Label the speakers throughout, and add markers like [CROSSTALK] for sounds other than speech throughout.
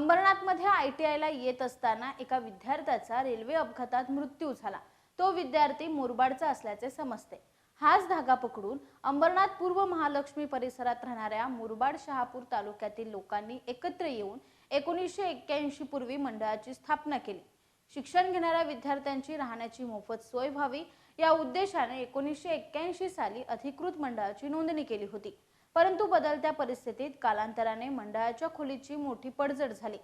Speaker 1: अंबरनाथमध्ये I T आयला येत असताना एका विद्यार्थ्याचा रेल्वे अपघातात मृत्यू झाला. तो विद्यार्थी मुरबाडचा असल्याचे समजते. हाच धागा पकडून अंबरनाथ पूर्व महालक्ष्मी परिसरात राहणाऱ्या मुरबाड शहापूर तालुक्यातील लोकांनी एकत्र येऊन एकोणीसशे एक्क्याऐंशी पूर्वी मंडळाची स्थापना केली. शिक्षण घेणाऱ्या विद्यार्थ्यांची राहण्याची मोफत सोय व्हावी या उद्देशाने एकोणीसशे एक्क्याऐंशी साली अधिकृत मंडळाची नोंदणी केली होती. परंतु बदलत्या परिस्थितीत कालांतराने मंडळाच्या खोलीची मोठी पडझड झाली.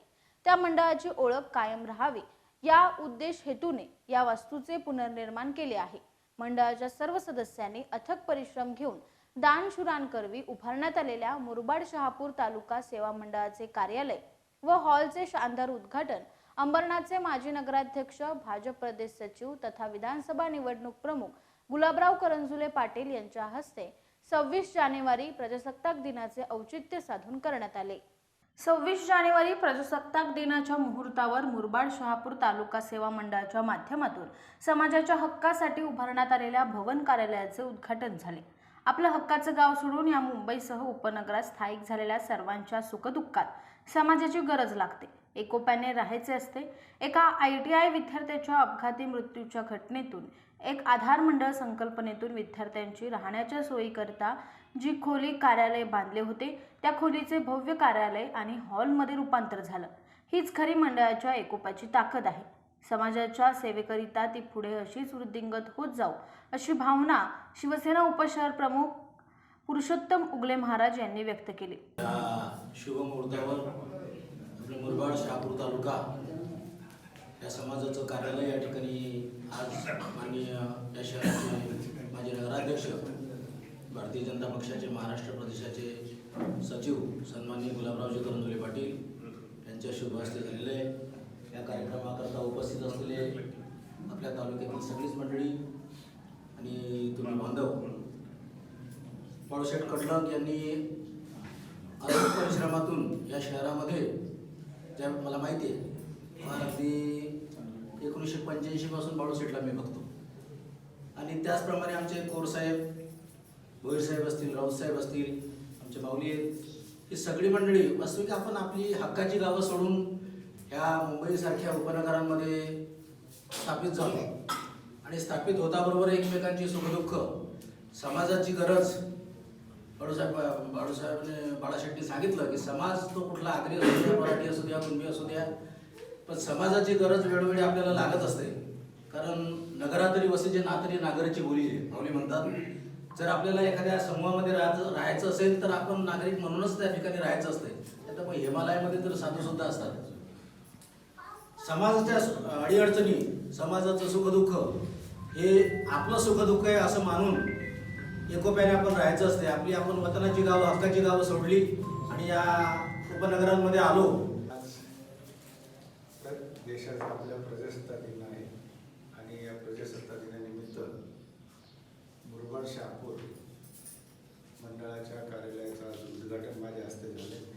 Speaker 1: त्या मंडळाची ओळख कायम राहावी या उद्देश हेतूने या वास्तूचे पुनर्निर्माण केले आहे. मंडळाच्या सर्व सदस्यांनी अथक परिश्रम घेऊन दानशुरांकरवी उभारण्यात आलेल्या मुरबाड शहापूर तालुका सेवा मंडळाचे कार्यालय व हॉलचे शानदार उद्घाटन अंबरनाथचे माजी नगराध्यक्ष भाजप प्रदेश सचिव तथा विधानसभा निवडणूक प्रमुख गुलाबराव करंजुले पाटील यांच्या हस्ते सव्वीस जानेवारी प्रजासत्ताक दिनाचे औचित्य साधून करण्यात आले. सव्वीस जानेवारी प्रजासत्ताक दिनाच्या मुहूर्तावर मुरबाड शहापूर तालुका सेवा मंडळाच्या माध्यमातून समाजाच्या हक्कासाठी उभारण्यात आलेल्या भवन कार्यालयाचे उद्घाटन झाले. आपलं हक्काचं गाव सोडून या मुंबईसह उपनगरात स्थायिक झालेल्या सर्वांच्या सुखदुःखात समाजाची गरज लागते. एकोप्याने राहायचे असते. एका आय टी आय विद्यार्थ्याच्या अपघाती मृत्यूच्या घटनेतून एक आधार मंडळ संकल्पनेतून विद्यार्थ्यांची राहण्याच्या सोयीकरता जी खोली कार्यालय बांधले होते त्या खोलीचे भव्य कार्यालय आणि हॉलमध्ये रूपांतर झालं. हीच खरी मंडळाच्या एकोपाची ताकद आहे. समाजाच्या सेवेकरिता ती पुढे अशीच वृद्धिंगत होत जाऊ अशी भावना शिवसेना उपशहर प्रमुख पुरुषोत्तम उगले महाराज यांनी व्यक्त केली.
Speaker 2: शुभमुहूर्तावर आपलं मुरबाड शहापूर तालुका या समाजाचं कार्यालय या ठिकाणी आज माननीय या शहराचे माझे नगराध्यक्ष भारतीय जनता पक्षाचे महाराष्ट्र प्रदेशाचे सचिव सन्माननीय गुलाबरावजी करंजुले पाटील यांच्या शुभ हस्ते झालेले आहे. या कार्यक्रमाकरता उपस्थित असलेले आपल्या तालुक्यातील सगळीच मंडळी आणि तुम्ही बांधव बाळूशेठ कडलक यांनी अनेक परिश्रमातून या शहरामध्ये ज्या मला माहिती आहे मला अगदी एकोणीसशे पंच्याऐंशीपासून बाळूसेटला मी बघतो. आणि त्याचप्रमाणे आमचे कोरसाहेब भोईरसाहेब असतील राऊतसाहेब असतील आमचे माऊली आहेत ही सगळी मंडळी वास्तविक आपण आपली हक्काची गावं सोडून ह्या मुंबईसारख्या उपनगरांमध्ये स्थापित झालो. आणि स्थापित होताबरोबर एकमेकांची सुखदुःख समाजाची गरज बाळूसाहेब बाळूसाहेबने बाळाशेट्टी सांगितलं की समाज तो कुठला आगरी असू द्या मराठी असू द्या कुणबी असू द्या पण समाजाची गरज वेळोवेळी आपल्याला लागत असते. कारण नगरातरी वसीचे नातरी नागराची बोली आहे माऊली म्हणतात जर आपल्याला एखाद्या समूहामध्ये राहायचं राहायचं असेल तर आपण नागरिक म्हणूनच त्या ठिकाणी राहायचं असते. आता मग हिमालयामध्ये तर साधू सुद्धा असतात. समाजाच्या अडीअडचणी समाजाचं सुखदुःख हे आपलं सुखदुःख आहे असं मानून एकोप्याने आपण राहायचं असते. आपली आपण वतनाची गावं हक्काची गावं सोडली आणि या उपनगरांमध्ये आलो.
Speaker 3: आज देशाचा आपल्या प्रजासत्ताक दिन आहे. आणि या प्रजासत्ताक दिनानिमित्त मुरबाड शहापूर मंडळाच्या कार्यालयाचं आज उद्घाटन माझ्या हस्ते झाले.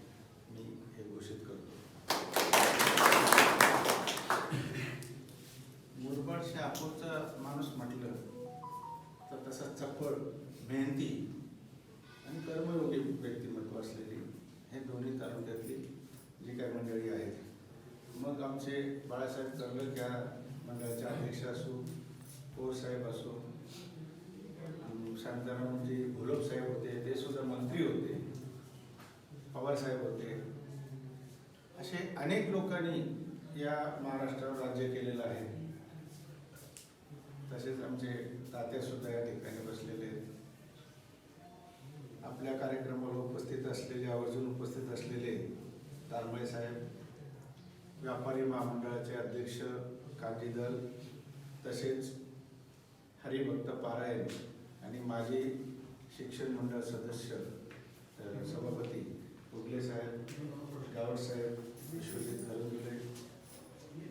Speaker 3: आमचे बाळासाहेब कर्लक मंडळाचे अध्यक्ष असो पोर साहेब असो शांतारामजी म्हणजे घोलप साहेब होते ते सुद्धा मंत्री होते पवारसाहेब होते. असे अनेक लोकांनी या महाराष्ट्रावर राज्य केलेलं आहे. तसेच आमचे तात्यासुद्धा या ठिकाणी बसलेले आहेत. आपल्या कार्यक्रमाला उपस्थित असलेले आवर्जून उपस्थित असलेले तारमळे साहेब व्यापारी महामंडळाचे अध्यक्ष कांतीदल तसेच हरिभक्त पारायण आणि माजी शिक्षण मंडळ सदस्य सभापती उगले साहेब गावड साहेब विश्वजित करंजुले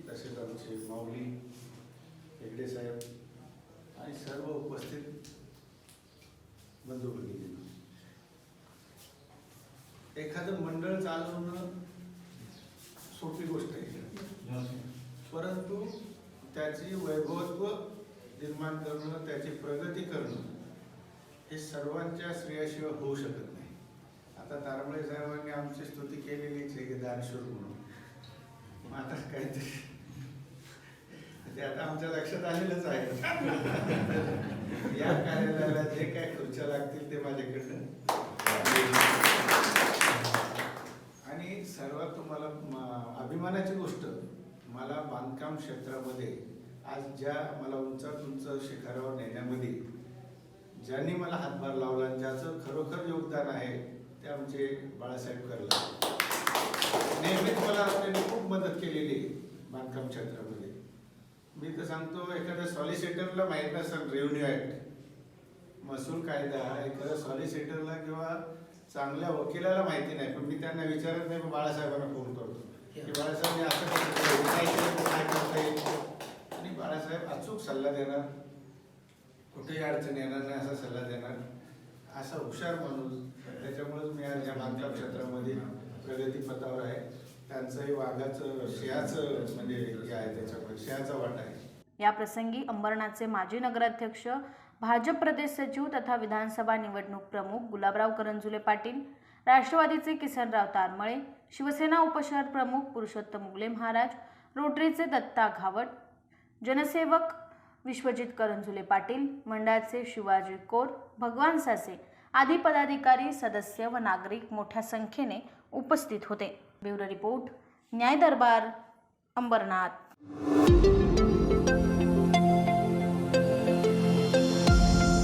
Speaker 3: तसेच आमचे माऊली हेगडे साहेब आणि सर्व उपस्थित बंधू भगिनी एखादं मंडळ चालवणं सोपी गोष्ट आहे परंतु त्याची वैभवत्व निर्माण करणं त्याची प्रगती करणं हे सर्वांच्या श्रेयाशिवाय होऊ शकत नाही. आता तारमळे साहेबांनी आमची स्तुती केलेलीच आहे की दानशूर म्हणून. मग आता काहीतरी ते आता आमच्या लक्षात आलेलंच आहे. [LAUGHS] या कार्यालयाला जे काय खुर्च्या लागतील ते माझ्याकडनं आणि सर्वात तुम्हाला म- अभिमानाची गोष्ट मला बांधकाम क्षेत्रामध्ये आज ज्या मला उंचात उंच शिखरावर नेण्यामध्ये ज्यांनी मला हातभार लावला ज्याचं खरोखर योगदान आहे ते आमचे बाळासाहेब करला. नेहमीच मला त्यांनी खूप मदत केलेली आहे बांधकाम क्षेत्रामध्ये. मी तर सांगतो एखाद्या सॉलिसिटरला माहीत नसेल रेव्हन्यू ऍक्ट महसूल कायदा एखाद्या सॉलिसिटरला किंवा चांगल्या वकिलाला माहिती नाही पण मी त्यांना विचारत नाही पण बाळासाहेबांना फोन करतो. की बाळासाहेब असं काय काय करता येईल? आणि बाळासाहेब अचूक सल्ला देणार. कुठेही अडचण येणार नाही असा सल्ला देणार. असा हुशार माणूस त्याच्यामुळेच मी आज या बांधकाम क्षेत्रामध्ये प्रगतीपथावर आहे. त्यांचंही वाघाचं शियाचं म्हणजे हे आहे त्याच्यामुळे शियाचा वाट आहे.
Speaker 1: या प्रसंगी अंबरनाथचे माजी नगराध्यक्ष भाजप प्रदेश सचिव तथा विधानसभा निवडणूक प्रमुख गुलाबराव करंजुले पाटील राष्ट्रवादीचे किसनराव तारमळे शिवसेना उपशहर प्रमुख पुरुषोत्तम उगले महाराज रोटरीचे दत्ता घावट जनसेवक विश्वजित करंजुले पाटील मंडळाचे शिवाजी कोर भगवान सासे आदी पदाधिकारी सदस्य व नागरिक मोठ्या संख्येने उपस्थित होते. ब्युरो रिपोर्ट न्याय दरबार अंबरनाथ.